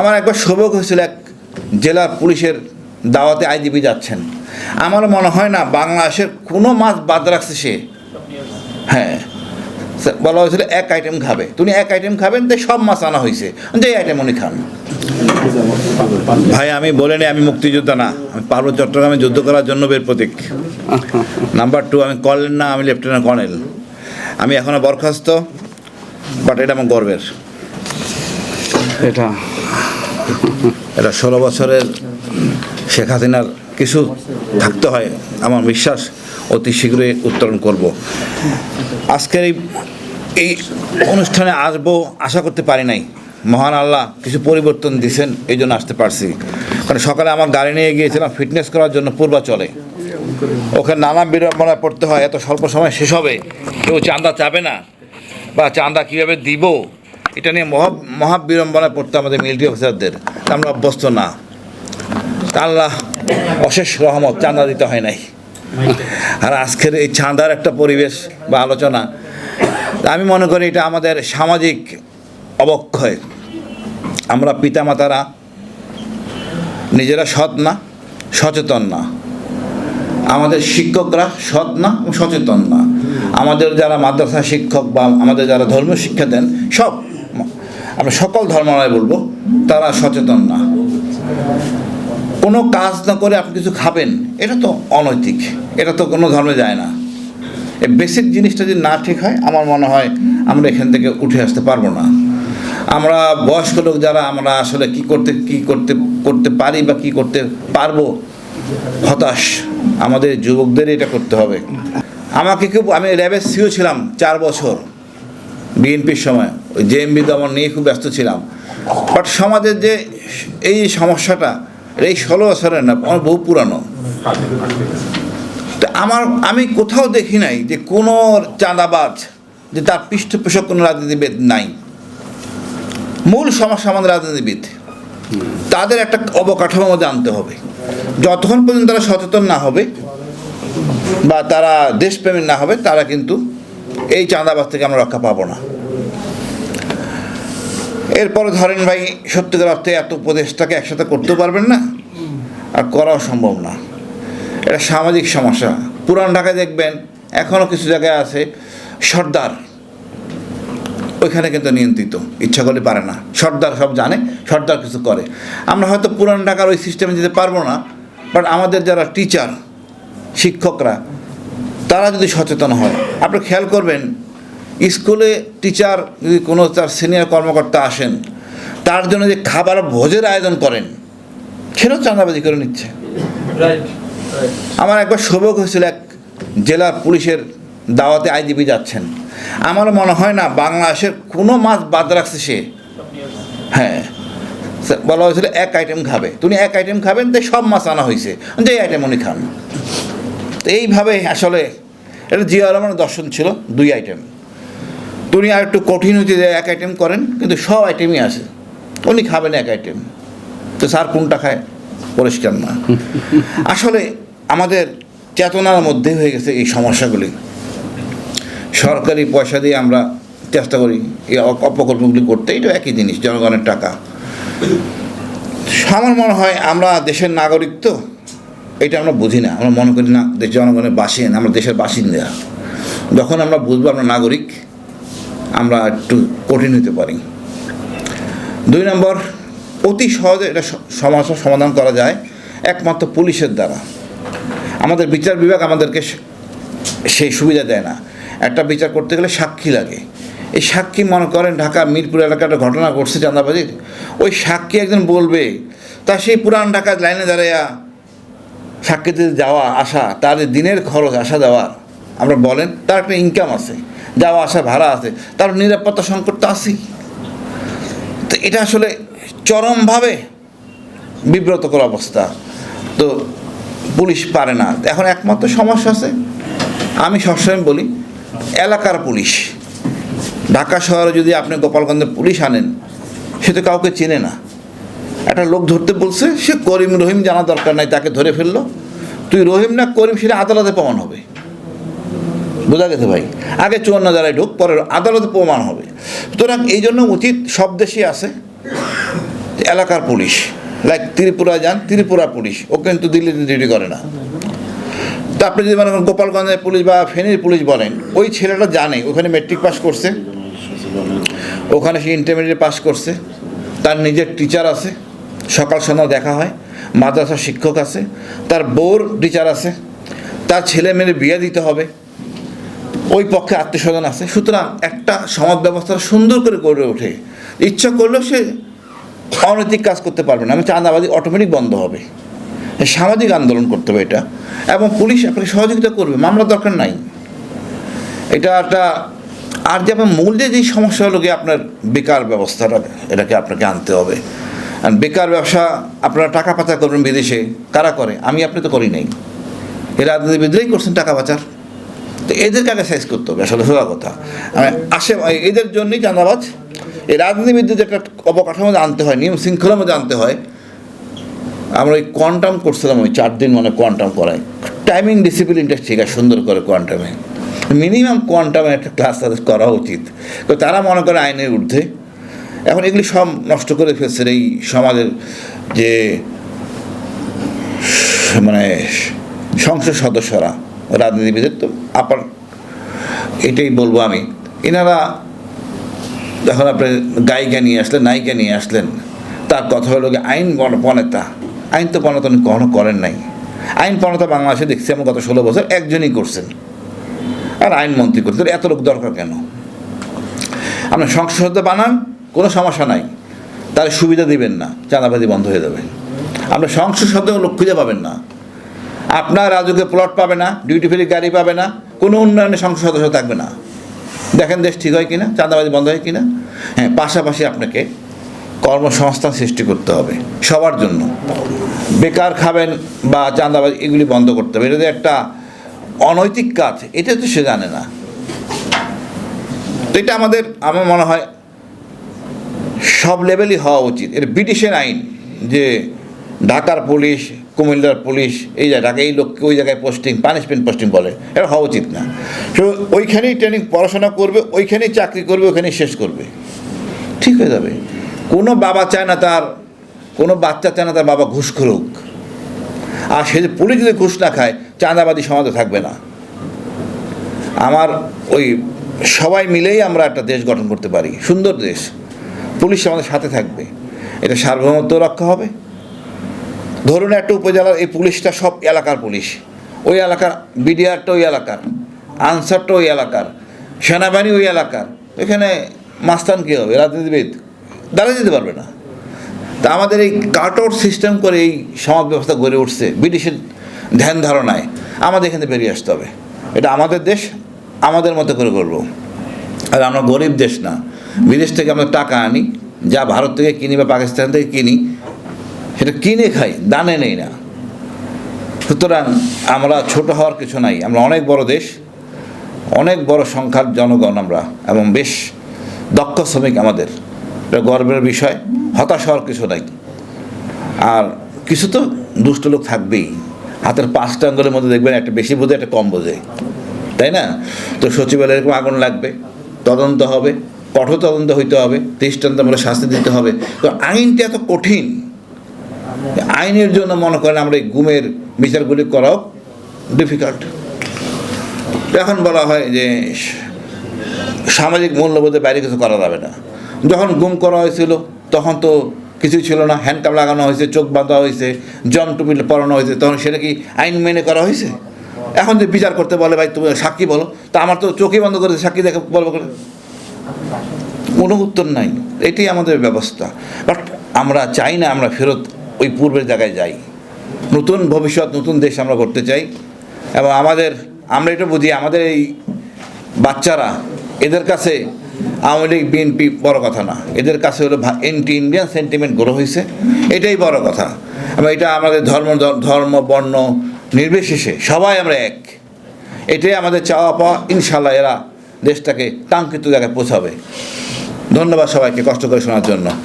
আমার একবার সৌভাগ্য হয়েছিল এক জেলার পুলিশের দাওয়াতে আইজিপি যাচ্ছেন। আমার মনে হয় না বাংলাদেশের কোনো মাছ বাদ রাখছে সে। হ্যাঁ। বলা হয়েছিল এক আইটেম খাবে। তুমি এক আইটেম খাবেন, তাই সব মাছ আনা হয়েছে। যে আইটেম উনি খান। ভাই, আমি বলে নি আমি মুক্তিযোদ্ধা না। আমি পার্বত্য চট্টগ্রামে যুদ্ধ করার জন্য বের প্রতীক। নাম্বার টু আমি কর্নেল না, আমি লেফটেন্যান্ট কর্নেল। আমি এখনও বরখাস্ত বাট এটা আমার গর্বের। এটা। এটা ষোলো বছরের শেখ হাসিনার কিছু থাকতে হয়, আমার বিশ্বাস, অতি শীঘ্রই উত্তরণ করব। আজকের এই এই অনুষ্ঠানে আসব আশা করতে পারি নাই। মহান আল্লাহ কিছু পরিবর্তন দিয়েছেন, এই জন্য আসতে পারছি। কারণ সকালে আমার গাড়ি নিয়ে গিয়েছিলাম, ফিটনেস করার জন্য পূর্বাচলে। ওখানে নানা বিড়ম্বনায় পড়তে হয়, এত স্বল্প সময় শেষ হবে, কেউ চাঁদা চাবে না, বা চাঁদা কীভাবে দিব? এটা নিয়ে মহা মহা বিড়ম্বনায় পড়তে আমাদের মিলিটারি অফিসারদের আমরা অভ্যস্ত না। আল্লাহ অশেষ রহমত, চাঁদা দিতে হয় নাই। আর আজকের এই চাঁদার একটা পরিবেশ বা আলোচনা আমি মনে করি এটা আমাদের সামাজিক অবক্ষয়। আমরা পিতামাতারা নিজেরা সৎ না, সচেতন না। আমাদের শিক্ষকরা সৎ না সচেতন না। আমাদের যারা মাদ্রাসা শিক্ষক বা আমাদের যারা ধর্মীয় শিক্ষা দেন, সব আমরা সকল ধর্মালয় বলব, তারা সচেতন না। কোনো কাজ না করে আপনি কিছু খাবেন, এটা তো অনৈতিক, এটা তো কোনো ধর্মে যায় না। এই বেসিক জিনিসটা যদি না ঠিক হয়, আমার মনে হয় আমরা এখান থেকে উঠে আসতে পারব না। আমরা বয়স্ক লোক যারা, আমরা আসলে কি করতে কি করতে করতে পারি বা কি করতে পারব, হতাশ। আমাদের যুবকদের এটা করতে হবে। আমাকে কেউ, আমি র্যাবের সিও ছিলাম চার বছর। বিএনপির সময়, ওই জেএমবি দমন নিয়ে খুব ব্যস্ত ছিলাম। বাট সমাজের যে এই সমস্যাটা এই ষোলো বছরের না, আমার বহু পুরানো। তো আমার, আমি কোথাও দেখি নাই যে কোনো চাঁদাবাজ, যে তার পৃষ্ঠপোষক কোনো রাজনীতিবিদ নাই। মূল সমস্যা আমাদের রাজনীতিবিদ। তাদের একটা অবকাঠামো আনতে হবে। যতক্ষণ পর্যন্ত তারা সচেতন না হবে, বা তারা দেশপ্রেমী না হবে, তারা কিন্তু এই চাঁদাবাজ থেকে আমরা রক্ষা পাবো না। এরপরে ধরেন ভাই, সত্যিকার অর্থে এত উপদেশটাকে একসাথে করতেও পারবেন না আর করাও সম্ভব না। এটা সামাজিক সমস্যা। পুরান ঢাকায় দেখবেন এখনও কিছু জায়গায় আছে সর্দার। ওইখানে কিন্তু নিয়ন্ত্রিত, ইচ্ছা করলে পারে না। সর্দার সব জানে, সর্দার কিছু করে। আমরা হয়তো পুরান ঢাকার ওই সিস্টেমে যেতে পারব না বাট আমাদের যারা টিচার শিক্ষকরা তারা যদি সচেতন হয় আপনি খেয়াল করবেন স্কুলে টিচার যদি কোনো তার সিনিয়র কর্মকর্তা আসেন তার জন্য যে খাবার ভোজের আয়োজন করেন সেটাও চাঁদাবাজি করে নিচ্ছে। আমার একবার সৌভাগ্য হয়েছিল এক জেলার পুলিশের দাওয়াতে আইজিপি যাচ্ছেন। আমার মনে হয় না বাংলাদেশের কোনো মাছ বাদ রাখছে সে। হ্যাঁ বলা হয়েছিল এক আইটেম খাবে। তুমি এক আইটেম খাবেন তাই সব মাছ আনা হয়েছে। যে আইটেম উনি খান। তো এইভাবে আসলে এটা জিয়া রহমানের দর্শন ছিল দুই আইটেম তুমি আর একটু কঠিন হচ্ছে যে এক আইটেম করেন কিন্তু সব আইটেমই আছে। উনি খাবেন এক আইটেম তো স্যার কোনটা খায়? পরিষ্কার না। আসলে আমাদের চেতনার মধ্যে হয়ে গেছে এই সমস্যাগুলি। সরকারি পয়সা দিয়ে আমরা চেষ্টা করি এই অপকল্পগুলি করতে। এটা একই জিনিস জনগণের টাকা। আমার মনে হয় আমরা দেশের নাগরিক তো এটা আমরা বুঝি না। আমরা মনে করি, না, দেশ জনগণের বাসিন্দা আমরা দেশের বাসিন্দা। যখন আমরা বুঝব আমরা নাগরিক, আমরা একটু কঠিন হতে পারি। দুই নম্বর, অতি সহজে এটা সমস্যার সমাধান করা যায় একমাত্র পুলিশের দ্বারা। আমাদের বিচার বিভাগ আমাদেরকে সেই সুবিধা দেয় না। একটা বিচার করতে গেলে সাক্ষী লাগে। এই সাক্ষী মনে করেন ঢাকা মিরপুর এলাকায় একটা ঘটনা ঘটছে চাঁদাবাজির। ওই সাক্ষী একজন বলবে, তা সেই পুরান ঢাকার লাইনে দাঁড়াইয়া সাক্ষীতে যাওয়া, আসা, তার দিনের খরচ, আসা দেওয়ার আমরা বলেন, তার একটা ইনকাম আছে, যাওয়া, আসা, ভাড়া আছে, তার নিরাপত্তা সংকট তো আছেই। তো এটা আসলে চরমভাবে বিব্রতকর অবস্থা। তো পুলিশ পারে না। এখন একমাত্র সমস্যা আছে, আমি সবসময় বলি, এলাকার পুলিশ। ঢাকা শহরে যদি আপনি গোপালগঞ্জের পুলিশ আনেন, সে তো কাউকে চেনে না। একটা লোক ধরতে বলছে, সে করিম রহিম জানা দরকার নাই, তাকে ধরে ফেলল। তুই রহিম না করিম, সেটা আদালতে প্রমাণ হবে। বোঝা গেছে ভাই? আগে চুয়ান্ন দ্বারাই ঢুক, পরে আদালতে প্রমাণ হবে। সুতরাং এই জন্য উচিত সব দেশে আছে। এলাকার পুলিশ। লাইক ত্রিপুরা যান, ত্রিপুরা পুলিশ। ও কিন্তু দিল্লিতে ডিউটি করে না। তো আপনি যদি মনে করেন গোপালগঞ্জের পুলিশ বা ফেনীর পুলিশ বলেন, ওই ছেলেটা জানে, ওখানে মেট্রিক পাস করছে। ওখানে সে ইন্টারমিডিয়েট পাস করছে। তার নিজের টিচার আছে। সকাল সন্ধ্যা দেখা হয়, মাদ্রাসার শিক্ষক আছে, তার বউর টিচার আছে, তার ছেলে মেয়ের বিয়ে দিতে হবে, ওই পক্ষে আত্মীয়স্বজন আছে, সুতরাং একটা সমাজ ব্যবস্থা সুন্দর করে গড়ে ওঠে। ইচ্ছা করলেও সে অনৈতিক কাজ করতে পারবে না, আমি চাঁদাবাজি অটোমেটিক বন্ধ হবে। সামাজিক আন্দোলন করতে হবে এটা, এবং পুলিশ আপনাকে সহযোগিতা করবে মামলা দরকার নাই। এটা একটা, আর যে আপনার মূল যে সমস্যা হলো গিয়ে আপনার বেকার ব্যবস্থাটা, এটাকে আপনাকে আনতে হবে। আর বেকার ব্যবসা, আপনারা টাকা পাচার করবেন বিদেশে। কারা করে? আমি, আপনি তো করি নাই। এরা রাজনীতিবিদরাই করছেন, টাকা পাচার। তো এদেরকে আগে সাইজ করতে হবে? আসলে সোজা কথা। আসে এদের জন্যই চাঁদাবাজ। এই রাজনীতিবিদদের যে একটা অবকাঠামো আনতে হয়, নিয়ম শৃঙ্খলার মধ্যে আনতে হয়। আমরা ওই কোয়ান্টাম করছিলাম ওই চার দিন মানে কোয়ান্টাম করাই টাইমিং ডিসিপ্লিনটা ঠিক আছে, সুন্দর করে কোয়ান্টামে মিনিমাম কোয়ান্টামে একটা ক্লাস তাদের করা উচিত। তো তারা মনে করে আইনের ঊর্ধ্বে। এখন এগুলি সব নষ্ট করে ফেলছে এই সমাজের যে মানে সংসদ সদস্যরা, রাজনীতিবিদের, তো আপার এটাই বলব আমি। এনারা যখন আপনি গায়িকা নিয়ে আসলেন, নায়িকা নিয়ে আসলেন, তার কথা হলো আইন প্রণেতা আইন তো প্রণেতা উনি কখনো করেন নাই। আইন প্রণেতা বাংলাদেশে দেখছি আমি গত ষোলো বছর একজনই করছেন। আর আইনমন্ত্রী করতে এত লোক দরকার কেন? আপনি সংসদ বানান কোনো সমস্যা নাই। তার সুবিধা দিবেন না, চাঁদাবাজি বন্ধ হয়ে যাবে। আপনার সংসদ সদস্য লোক খুঁজে পাবেন না। আপনার রাজুকে প্লট পাবে না ডিউটি ফ্রি গাড়ি পাবে না, কোনো উন্নয়নে সংসদ সদস্য থাকবে না। দেখেন দেশ ঠিক হয় কিনা, চাঁদাবাজি বন্ধ হয় কিনা? হ্যাঁ পাশাপাশি আপনাকে কর্মসংস্থান সৃষ্টি করতে হবে সবার জন্য। বেকার খাবেন বা চাঁদাবাজি এগুলি বন্ধ করতে হবে। এটা যে একটা অনৈতিক কাজ, এটা তো সে জানে না। তো এটা আমাদের, আমার মনে হয় সব লেভেলই হওয়া উচিত। এটা ব্রিটিশের আইন যে ঢাকার পুলিশ, কুমিল্লার পুলিশ, এই জায়গায়, এই লোককে ওই জায়গায় পোস্টিং পানিশমেন্ট পোস্টিং বলে, এটা হওয়া উচিত না। তো ওইখানেই ট্রেনিং পড়াশোনা করবে, ওইখানেই চাকরি করবে, ওইখানেই শেষ করবে। ঠিক হয়ে যাবে। কোনো বাবা চায় না তার, কোনো বাচ্চা চায় না তার বাবা ঘুষ করুক আর সে যে পুলিশ যদি ঘুষ না খায় চাঁদাবাদী সমাজে থাকবে না। আমার ওই সবাই মিলেই আমরা একটা দেশ গঠন করতে পারি। সুন্দর দেশ। পুলিশ আমাদের সাথে থাকবে। এটা সার্বভৌমত্ব রক্ষা হবে। ধরুন একটা উপজেলার এই পুলিশটা সব এলাকার পুলিশ। ওই এলাকার বিডিআরটা ওই এলাকার, আনসারটা ওই এলাকার, সেনাবাহিনী ওই এলাকার। এখানে মাস্তান কী হবে? রাজনীতিবিদ? দাঁড়িয়ে যেতে পারবে না। তা আমাদের এই কাটআউট সিস্টেম করে এই সমাজ ব্যবস্থা গড়ে উঠছে ব্রিটিশের ধ্যান ধারণায়। আমাদের এখানে বেরিয়ে আসতে হবে। এটা আমাদের দেশ, আমাদের মতো করে করব আর আমরা গরিব দেশ না। বিদেশ থেকে আমরা টাকা আনি, যা ভারত থেকে কিনি বা পাকিস্তান থেকে কিনি, সেটা কিনে খাই, দানে নেই না। সুতরাং আমরা ছোট হওয়ার কিছু নাই, আমরা অনেক বড় দেশ, অনেক বড় সংখ্যার জনগণ আমরা, এবং বেশ দক্ষ শ্রমিক আমাদের। এটা গর্বের বিষয়, হতাশ হওয়ার কিছু নাই। আর কিছু তো দুষ্ট লোক থাকবেই। হাতের পাঁচটা আঙ্গুলের মধ্যে দেখবেন একটা বেশি বোঝে, একটা কম বোঝে। তাই না? তো সচিবালয়ে এরকম আগুন লাগবে, তদন্ত হবে। কঠোর তদন্ত হইতে হবে, দৃষ্টান্তমূলক শাস্তি দিতে হবে। তো আইনটা এত কঠিন। আইনের জন্য মনে করেন আমরা এই গুমের বিচারগুলি করাও ডিফিকাল্ট এখন বলা হয় যে সামাজিক মূল্যবোধের বাইরে কিছু করা যাবে না। যখন গুম করা হয়েছিল, তখন তো কিছুই ছিল না। হ্যান্ডকাপ লাগানো হয়েছে, চোখ বাঁধা হয়েছে, জম টুপি পরানো হয়েছে, তখন সেটা কি আইন মেনে করা হয়েছে? এখন যে বিচার করতে বলে, ভাই, তুমি সাক্ষী বলো। তা আমার তো চোখই বন্ধ করে সাক্ষী দেখে বলব করে কোনো উত্তর নাই। এটাই আমাদের ব্যবস্থা। বাট আমরা চাই না আমরা ফেরত ওই পূর্বের জায়গায় যাই। নতুন ভবিষ্যৎ, নতুন দেশ আমরা করতে চাই। এবং আমাদের, আমরা এটা বুঝি, আমাদের এই বাচ্চারা, এদের কাছে আওয়ামী লীগ, বিএনপি বড় কথা না। এদের কাছে হলো এন্টি ইন্ডিয়ান সেন্টিমেন্ট গ্রো হয়েছে। এটাই বড় কথা। এবং এটা আমাদের ধর্ম ধর্ম, বর্ণ নির্বিশেষে সবাই আমরা এক। এটাই আমাদের চাওয়া পাওয়া। ইনশাল্লাহ এরা দেশটাকে কাঙ্ক্ষিত জায়গায় পৌঁছাবে ধন্যবাদ সবাইকে কষ্ট করে শোনার জন্য।